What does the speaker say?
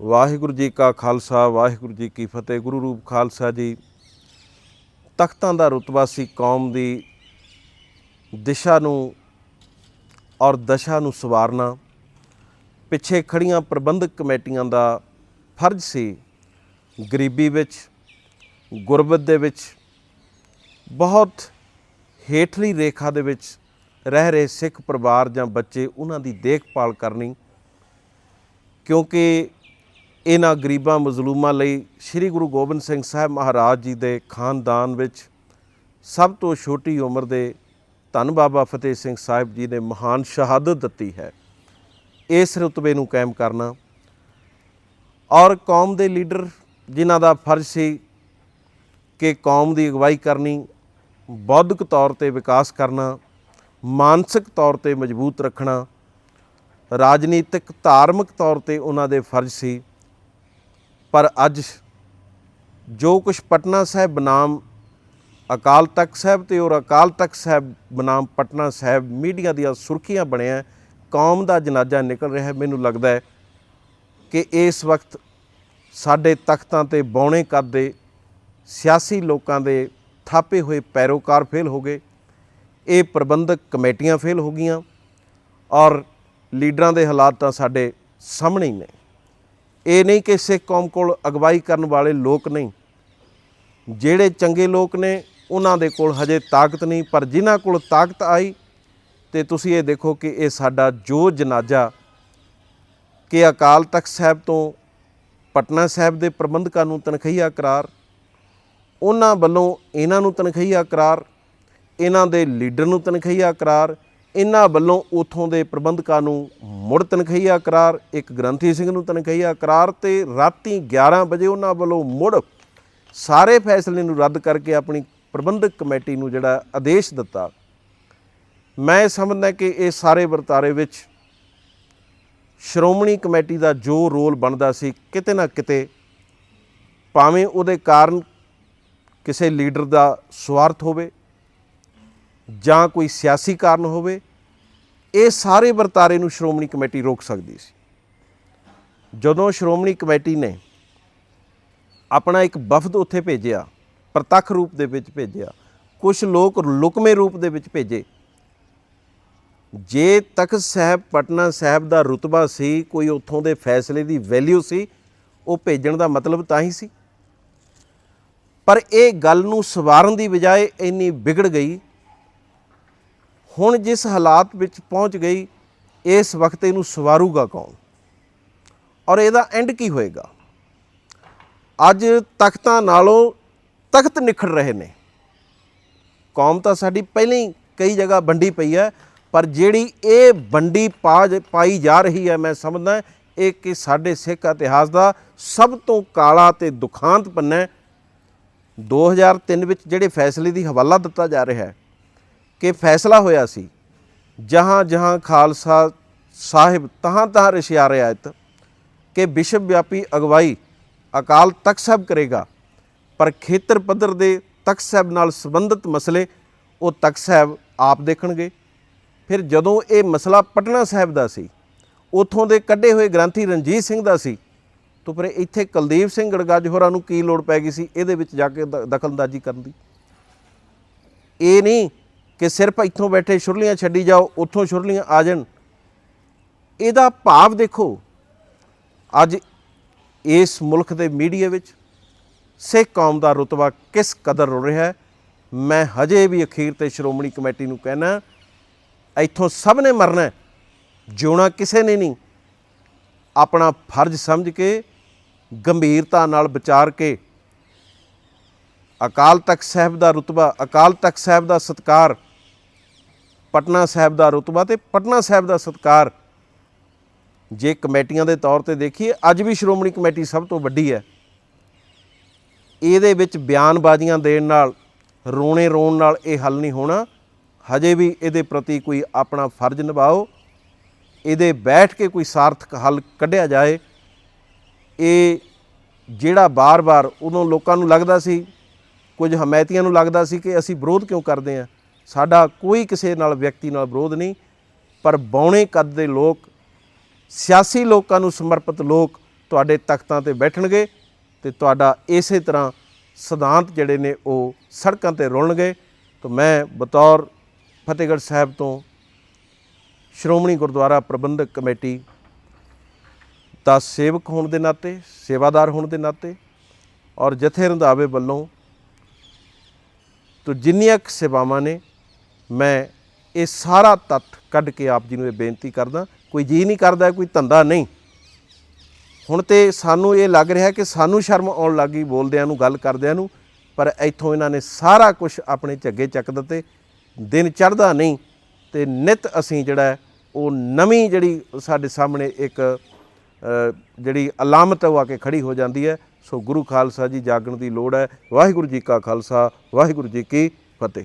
ਵਾਹਿਗੁਰੂ ਜੀ ਕਾ ਖਾਲਸਾ, ਵਾਹਿਗੁਰੂ ਜੀ ਕੀ ਫਤਿਹ। ਗੁਰੂ ਰੂਪ ਖਾਲਸਾ ਜੀ, ਤਖਤਾਂ ਦਾ ਰੁਤਬਾ ਸੀ ਕੌਮ ਦੀ ਦਿਸ਼ਾ ਨੂੰ ਔਰ ਦਸ਼ਾ ਨੂੰ ਸਵਾਰਨਾ। ਪਿੱਛੇ ਖੜੀਆਂ ਪ੍ਰਬੰਧਕ ਕਮੇਟੀਆਂ ਦਾ ਫਰਜ਼ ਸੀ ਗਰੀਬੀ ਵਿੱਚ, ਗੁਰਬਤ ਦੇ ਵਿੱਚ, ਬਹੁਤ ਹੇਠਲੀ ਰੇਖਾ ਦੇ ਵਿੱਚ ਰਹਿ ਰਹੇ ਸਿੱਖ ਪਰਿਵਾਰ ਜਾਂ ਬੱਚੇ ਉਹਨਾਂ ਦੀ ਦੇਖਭਾਲ ਕਰਨੀ। ਕਿਉਂਕਿ ਇਹਨਾਂ ਗਰੀਬਾਂ ਮਜ਼ਲੂਮਾਂ ਲਈ ਸ੍ਰੀ ਗੁਰੂ ਗੋਬਿੰਦ ਸਿੰਘ ਸਾਹਿਬ ਮਹਾਰਾਜ ਜੀ ਦੇ ਖਾਨਦਾਨ ਵਿੱਚ ਸਭ ਤੋਂ ਛੋਟੀ ਉਮਰ ਦੇ ਧੰਨ ਬਾਬਾ ਫਤਿਹ ਸਿੰਘ ਸਾਹਿਬ ਜੀ ਨੇ ਮਹਾਨ ਸ਼ਹਾਦਤ ਦਿੱਤੀ ਹੈ। ਇਸ ਰੁਤਬੇ ਨੂੰ ਕਾਇਮ ਕਰਨਾ ਔਰ ਕੌਮ ਦੇ ਲੀਡਰ ਜਿਨ੍ਹਾਂ ਦਾ ਫਰਜ਼ ਸੀ ਕਿ ਕੌਮ ਦੀ ਅਗਵਾਈ ਕਰਨੀ, ਬੌਧਿਕ ਤੌਰ ਤੇ ਵਿਕਾਸ ਕਰਨਾ, ਮਾਨਸਿਕ ਤੌਰ ਤੇ ਮਜ਼ਬੂਤ ਰੱਖਣਾ, ਰਾਜਨੀਤਿਕ ਧਾਰਮਿਕ ਤੌਰ ਤੇ ਉਹਨਾਂ ਦੇ ਫਰਜ਼ ਸੀ। ਪਰ ਅੱਜ ਜੋ ਕੁਝ ਪਟਨਾ ਸਾਹਿਬ ਬਨਾਮ, ਅਕਾਲ ਤਖਤ ਸਾਹਿਬ ਤੇ ਔਰ ਅਕਾਲ ਤਖਤ ਸਾਹਿਬ ਬਨਾਮ ਪਟਨਾ ਸਾਹਿਬ ਮੀਡੀਆ ਦੀਆਂ ਸੁਰਖੀਆਂ ਬਣਿਆ, ਕੌਮ ਦਾ ਜਨਾਜ਼ਾ ਨਿਕਲ ਰਿਹਾ, ਮੈਨੂੰ ਲੱਗਦਾ ਹੈ ਕਿ ਇਸ ਵਕਤ ਸਾਡੇ ਤਖਤਾਂ ਤੇ ਬੌਣੇ ਕੱਦ ਦੇ, ਸਿਆਸੀ ਲੋਕਾਂ ਦੇ ਥਾਪੇ ਹੋਏ ਪੈਰੋਕਾਰ ਫੇਲ ਹੋ ਗਏ, ਇਹ ਪ੍ਰਬੰਧਕ ਕਮੇਟੀਆਂ ਫੇਲ ਹੋ ਗਈਆਂ ਔਰ ਲੀਡਰਾਂ ਦੇ ਹਾਲਾਤ ਤਾਂ ਸਾਡੇ ਸਾਹਮਣੇ ਹੀ ਨੇ। ਇਹ ਨਹੀਂ ਕਿ ਸਿੱਖ ਕੌਮ ਕੋਲ ਅਗਵਾਈ ਕਰਨ ਵਾਲੇ ਲੋਕ ਨਹੀਂ। ਜਿਹੜੇ ਚੰਗੇ ਲੋਕ ਨੇ, ਉਹਨਾਂ ਦੇ ਕੋਲ ਹਜੇ ਤਾਕਤ ਨਹੀਂ, ਪਰ ਜਿਨ੍ਹਾਂ ਕੋਲ ਤਾਕਤ ਆਈ, ਤੇ ਤੁਸੀਂ ਇਹ ਦੇਖੋ ਕਿ ਇਹ ਸਾਡਾ ਜੋ ਜਨਾਜ਼ਾ ਕਿ ਅਕਾਲ ਤਖਤ ਸਾਹਿਬ ਤੋਂ ਪਟਨਾ ਸਾਹਿਬ ਦੇ ਪ੍ਰਬੰਧਕਾਂ ਨੂੰ ਤਨਖਈਆ ਕਰਾਰ, ਉਹਨਾਂ ਵੱਲੋਂ ਇਹਨਾਂ ਨੂੰ ਤਨਖਈਆ ਕਰਾਰ, ਇਹਨਾਂ ਦੇ ਲੀਡਰ ਨੂੰ ਤਨਖਈਆ ਕਰਾਰ ਇਹਨਾਂ ਵੱਲੋਂ ਉਥੋਂ ਦੇ ਪ੍ਰਬੰਧਕਾਂ ਨੂੰ ਮੁੜ ਤਨਖਈਆ ਕਰਾਰ, ਇੱਕ ਗ੍ਰੰਥੀ ਸਿੰਘ ਨੂੰ ਤਨਖਈਆ ਕਰਾਰ ਤੇ ਰਾਤੀ 11 ਵਜੇ ਉਹਨਾਂ ਵੱਲੋਂ ਮੁੜ ਸਾਰੇ ਫੈਸਲੇ ਨੂੰ ਰੱਦ ਕਰਕੇ ਆਪਣੀ ਪ੍ਰਬੰਧਕ ਕਮੇਟੀ ਨੂੰ ਜਿਹੜਾ ਆਦੇਸ਼ ਦਿੱਤਾ। ਮੈਂ ਸਮਝਦਾ ਕਿ ਇਹ ਸਾਰੇ ਵਰਤਾਰੇ ਵਿੱਚ ਸ਼੍ਰੋਮਣੀ ਕਮੇਟੀ ਦਾ ਜੋ ਰੋਲ ਬਣਦਾ ਸੀ, ਕਿਤੇ ਨਾ ਕਿਤੇ ਭਾਵੇਂ ਉਹਦੇ ਕਾਰਨ ਕਿਸੇ ਲੀਡਰ ਦਾ ਸਵਾਰਥ ਹੋਵੇ ਜਾਂ ਕੋਈ ਸਿਆਸੀ ਕਾਰਨ ਹੋਵੇ ਇਹ ਸਾਰੇ ਵਰਤਾਰੇ ਨੂੰ ਸ਼੍ਰੋਮਣੀ ਕਮੇਟੀ ਰੋਕ ਸਕਦੀ ਸੀ। ਜਦੋਂ ਸ਼੍ਰੋਮਣੀ ਕਮੇਟੀ ਨੇ ਆਪਣਾ ਇੱਕ ਵਫਦ ਉੱਥੇ ਭੇਜਿਆ, ਪ੍ਰਤੱਖ ਰੂਪ ਦੇ ਵਿੱਚ ਭੇਜਿਆ ਕੁਝ ਲੋਕ ਲੁਕਵੇਂ ਰੂਪ ਦੇ ਵਿੱਚ ਭੇਜੇ, ਜੇ ਤਖਤ ਸਾਹਿਬ, ਪਟਨਾ ਸਾਹਿਬ ਦਾ ਰੁਤਬਾ ਸੀ, ਕੋਈ ਉੱਥੋਂ ਦੇ ਫੈਸਲੇ ਦੀ ਵੈਲਿਊ ਸੀ, ਉਹ ਭੇਜਣ ਦਾ ਮਤਲਬ ਤਾਂ ਹੀ ਸੀ। ਪਰ ਇਹ ਗੱਲ ਨੂੰ ਸਵਾਰਨ ਦੀ ਬਜਾਏ ਇੰਨੀ ਵਿਗੜ ਗਈ ਹੁਣ ਜਿਸ ਹਾਲਾਤ ਵਿੱਚ ਪਹੁੰਚ ਗਈ, ਇਸ ਵਕਤ ਇਹਨੂੰ ਸਵਾਰੂਗਾ ਕੌਣ? ਔਰ ਇਹਦਾ ਐਂਡ ਕੀ ਹੋਏਗਾ? ਅੱਜ ਤਖਤਾਂ ਨਾਲੋਂ ਤਖਤ ਨਿਖੜ ਰਹੇ ਨੇ। ਕੌਮ ਤਾਂ ਸਾਡੀ ਪਹਿਲਾਂ ਹੀ ਕਈ ਜਗ੍ਹਾ ਵੰਡੀ ਪਈ ਹੈ, ਪਰ ਜਿਹੜੀ ਇਹ ਵੰਡੀ ਪਾਜ ਪਾਈ ਜਾ ਰਹੀ ਹੈ, ਮੈਂ ਸਮਝਦਾ ਇਹ ਕਿ ਸਾਡੇ ਸਿੱਖ ਇਤਿਹਾਸ ਦਾ ਸਭ ਤੋਂ ਕਾਲਾ ਤੇ ਦੁਖਾਂਤ ਪੰਨਾ ਹੈ। 2003 ਵਿੱਚ ਜਿਹੜੇ ਫੈਸਲੇ ਦੀ ਹਵਾਲਾ ਦਿੱਤਾ ਜਾ ਰਿਹਾ ਹੈ ਕਿ ਫੈਸਲਾ ਹੋਇਆ ਸੀ, ਜਹਾਂ ਜਹਾਂ ਖਾਲਸਾ ਸਾਹਿਬ ਤਹਾਂ ਤਹਾਂ ਰਸ਼ਿਆ ਰਿਆਇਤ ਕਿ ਵਿਸ਼ਵ ਵਿਆਪੀ ਅਗਵਾਈ ਅਕਾਲ ਤਖਤ ਸਾਹਿਬ ਕਰੇਗਾ, ਪਰ ਖੇਤਰ ਪੱਧਰ ਦੇ ਤਖਤ ਸਾਹਿਬ ਨਾਲ ਸੰਬੰਧਿਤ ਮਸਲੇ ਉਹ ਤਖਤ ਸਾਹਿਬ ਆਪ ਦੇਖਣਗੇ। ਫਿਰ ਜਦੋਂ ਇਹ ਮਸਲਾ ਪਟਨਾ ਸਾਹਿਬ ਦਾ ਸੀ, ਉਥੋਂ ਦੇ ਕੱਢੇ ਹੋਏ ਗ੍ਰੰਥੀ ਰਣਜੀਤ ਸਿੰਘ ਦਾ ਸੀ, ਤਾਂ ਫਿਰ ਇੱਥੇ ਕੁਲਦੀਪ ਸਿੰਘ ਗੜਗੱਜ ਹੋਰਾਂ ਨੂੰ ਕੀ ਲੋੜ ਪੈ ਗਈ ਸੀ, ਇਹਦੇ ਵਿੱਚ ਜਾ ਕੇ ਦ- ਦਖਲਅੰਦਾਜ਼ੀ ਕਰਨ ਦੀ। ਇਹ ਨਹੀਂ ਕਿ ਸਿਰਫ ਇੱਥੋਂ ਬੈਠੇ ਸ਼ੁਰਲੀਆਂ ਛੱਡੀ ਜਾਓ, ਉੱਥੋਂ ਸ਼ੁਰਲੀਆਂ ਆ ਜਾਣ। ਇਹਦਾ ਭਾਵ ਦੇਖੋ, ਅੱਜ ਇਸ ਮੁਲਕ ਦੇ ਮੀਡੀਆ ਵਿੱਚ ਸਿੱਖ ਕੌਮ ਦਾ ਰੁਤਬਾ ਕਿਸ ਕਦਰ ਹੋ ਰਿਹਾ ਹੈ, ਮੈਂ ਹਜੇ ਵੀ ਅਖੀਰ ਤੇ ਸ਼੍ਰੋਮਣੀ ਕਮੇਟੀ ਨੂੰ ਕਹਿਣਾ, ਇੱਥੋਂ ਸਭ ਨੇ ਮਰਨਾ ਜਿਉਣਾ ਕਿਸੇ ਨੇ ਨਹੀਂ। ਆਪਣਾ ਫਰਜ਼ ਸਮਝ ਕੇ, ਗੰਭੀਰਤਾ ਨਾਲ ਵਿਚਾਰ ਕੇ ਅਕਾਲ ਤਖਤ ਸਾਹਿਬ ਦਾ ਰੁਤਬਾ, ਅਕਾਲ ਤਖਤ ਸਾਹਿਬ ਦਾ ਸਤਕਾਰ, ਪਟਨਾ ਸਾਹਿਬ ਦਾ ਰੁਤਬਾ ਤੇ ਪਟਨਾ ਸਾਹਿਬ ਦਾ ਸਤਕਾਰ। ਜੇ ਕਮੇਟੀਆਂ ਦੇ ਤੌਰ ਤੇ ਦੇਖੀਏ, ਅੱਜ ਵੀ ਸ਼੍ਰੋਮਣੀ ਕਮੇਟੀ ਸਭ ਤੋਂ ਵੱਡੀ ਹੈ। ਇਹਦੇ ਵਿੱਚ ਬਿਆਨਬਾਜ਼ੀਆਂ ਦੇਣ ਨਾਲ, ਰੋਣੇ ਰੋਣ ਨਾਲ ਇਹ ਹੱਲ ਨਹੀਂ ਹੋਣਾ। ਹਜੇ ਵੀ ਇਹਦੇ ਪ੍ਰਤੀ ਕੋਈ ਆਪਣਾ ਫਰਜ਼ ਨਿਭਾਓ। ਇਹਦੇ ਬੈਠ ਕੇ ਕੋਈ ਸਾਰਥਕ ਹੱਲ ਕੱਢਿਆ ਜਾਏ। ਇਹ ਜਿਹੜਾ ਬਾਰ-ਬਾਰ ਉਦੋਂ ਲੋਕਾਂ ਨੂੰ ਲੱਗਦਾ ਸੀ ਕੁਝ ਹਮਾਇਤੀਆਂ ਨੂੰ ਲੱਗਦਾ ਸੀ ਕਿ ਅਸੀਂ ਵਿਰੋਧ ਕਿਉਂ ਕਰਦੇ ਹਾਂ। ਸਾਡਾ ਕੋਈ ਕਿਸੇ ਨਾਲ ਵਿਅਕਤੀ ਨਾਲ ਵਿਰੋਧ ਨਹੀਂ, ਪਰ ਬੌਣੇ ਕੱਦ ਦੇ ਲੋਕ, ਸਿਆਸੀ ਲੋਕਾਂ ਨੂੰ ਸਮਰਪਿਤ ਲੋਕ ਤੁਹਾਡੇ ਤਖਤਾਂ ਤੇ ਬੈਠਣਗੇ ਤੇ ਤੁਹਾਡਾ ਇਸੇ ਤਰ੍ਹਾਂ ਸਿਧਾਂਤ ਜਿਹੜੇ ਨੇ ਉਹ ਸੜਕਾਂ ਤੇ ਰੁਲਣਗੇ। ਤਾਂ ਮੈਂ ਬਤੌਰ ਫਤਿਹਗੜ੍ਹ ਸਾਹਿਬ ਤੋਂ ਸ਼੍ਰੋਮਣੀ ਗੁਰਦੁਆਰਾ ਪ੍ਰਬੰਧਕ ਕਮੇਟੀ ਦਾ ਸੇਵਕ ਹੋਣ ਦੇ ਨਾਤੇ, ਸੇਵਾਦਾਰ ਹੋਣ ਦੇ ਨਾਤੇ ਔਰ ਜਥੇ ਰੰਧਾਵੇ ਵੱਲੋਂ ਤੋ ਜਿੰਨੀਆਂ ਕੁ ਸੇਵਾਵਾਂ ਨੇ, ਮੈਂ ਇਹ ਸਾਰਾ ਤੱਤ ਕੱਢ ਕੇ ਆਪ ਜੀ ਨੂੰ ਇਹ ਬੇਨਤੀ ਕਰਦਾ, ਕੋਈ ਜੀ ਨਹੀਂ ਕਰਦਾ, ਕੋਈ ਧੰਦਾ ਨਹੀਂ। ਹੁਣ ਤੇ ਸਾਨੂੰ ਇਹ ਲੱਗ ਰਿਹਾ ਕਿ ਸਾਨੂੰ ਸ਼ਰਮ ਆਉਣ ਲੱਗੀ ਬੋਲਦਿਆਂ ਨੂੰ, ਗੱਲ ਕਰਦਿਆਂ ਨੂੰ, ਪਰ ਇੱਥੋਂ ਇਹਨਾਂ ਨੇ ਸਾਰਾ ਕੁਝ ਆਪਣੇ ਝੱਗੇ ਚੱਕ ਦਿੱਤੇ। ਦਿਨ ਚੜ੍ਹਦਾ ਨਹੀਂ ਤੇ ਨਿਤ ਅਸੀਂ ਜਿਹੜਾ ਉਹ ਨਵੀਂ ਜਿਹੜੀ ਸਾਡੇ ਸਾਹਮਣੇ ਇੱਕ ਜਿਹੜੀ ਅਲਾਮਤ ਹੈ ਉਹ ਆ ਕੇ ਖੜੀ ਹੋ ਜਾਂਦੀ ਹੈ। ਸੋ ਗੁਰੂ ਖਾਲਸਾ ਜੀ ਜਾਗਣ ਦੀ ਲੋੜ ਹੈ। ਵਾਹਿਗੁਰੂ ਜੀ ਕਾ ਖਾਲਸਾ, ਵਾਹਿਗੁਰੂ ਜੀ ਕੀ ਫਤਿਹ।